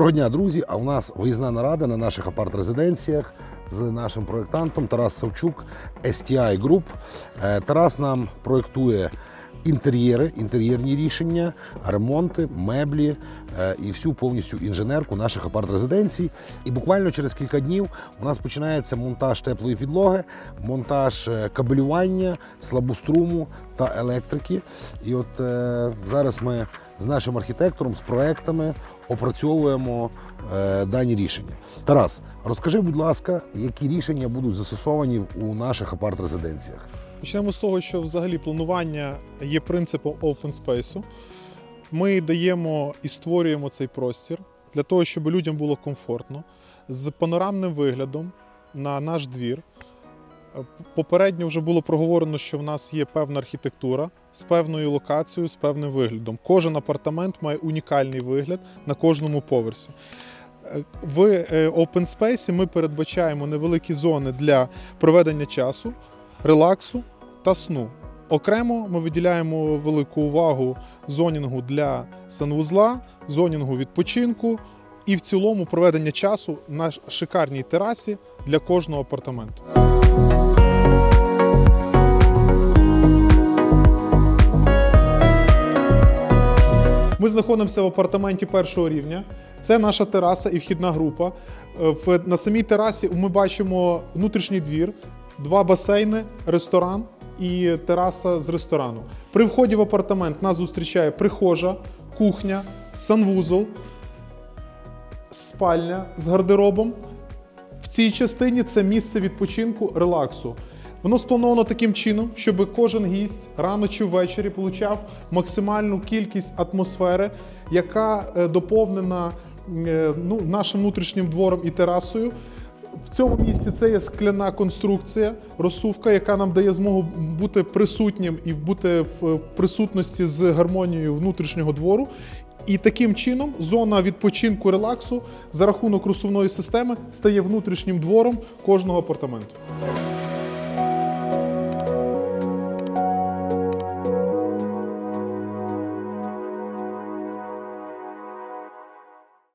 Доброго дня, друзі! А у нас виїзна нарада на наших апарт-резиденціях з нашим проєктантом Тарас Савчук, STI Group. Е, Тарас нам проєктує інтер'єри, інтер'єрні рішення, ремонти, меблі е, і всю повністю інженерку наших апарт-резиденцій. І буквально через кілька днів у нас починається монтаж теплої підлоги, монтаж е, кабелювання, слабоструму та електрики. І от е, зараз ми з нашим архітектором, з проектами опрацьовуємо дані рішення. Тарас, розкажи, будь ласка, які рішення будуть застосовані у наших апарт-резиденціях? Почнемо з того, що взагалі планування є принципом open space. Ми даємо і створюємо цей простір для того, щоб людям було комфортно, з панорамним виглядом на наш двір. Е, Попередньо вже було проговорено, що в нас є певна архітектура з певною локацією, з певним виглядом. Кожен апартамент має унікальний вигляд на кожному поверсі. В е, Open Space ми передбачаємо невеликі зони для проведення часу, релаксу та сну. Окремо ми виділяємо велику увагу зонінгу для санвузла, зонінгу відпочинку і в цілому проведення часу на шикарній терасі для кожного апартаменту. Ми знаходимося в апартаменті першого рівня. Це наша тераса і вхідна група. Е, На самій терасі ми бачимо внутрішній двір, два басейни, ресторан і тераса з ресторану. При вході в апартамент нас зустрічає прихожа, кухня, санвузол, спальня з гардеробом. В цій частині це місце відпочинку, релаксу. Воно сплановано таким чином, щоб кожен гість рано чи ввечері получав максимальну кількість атмосфери, яка е, доповнена ну, нашим внутрішнім двором і терасою. В цьому місці це є скляна конструкція, розсувка, яка нам дає змогу бути присутнім і бути в присутності з гармонією внутрішнього двору. І таким чином зона відпочинку релаксу за рахунок розсувної системи стає внутрішнім двором кожного апартаменту.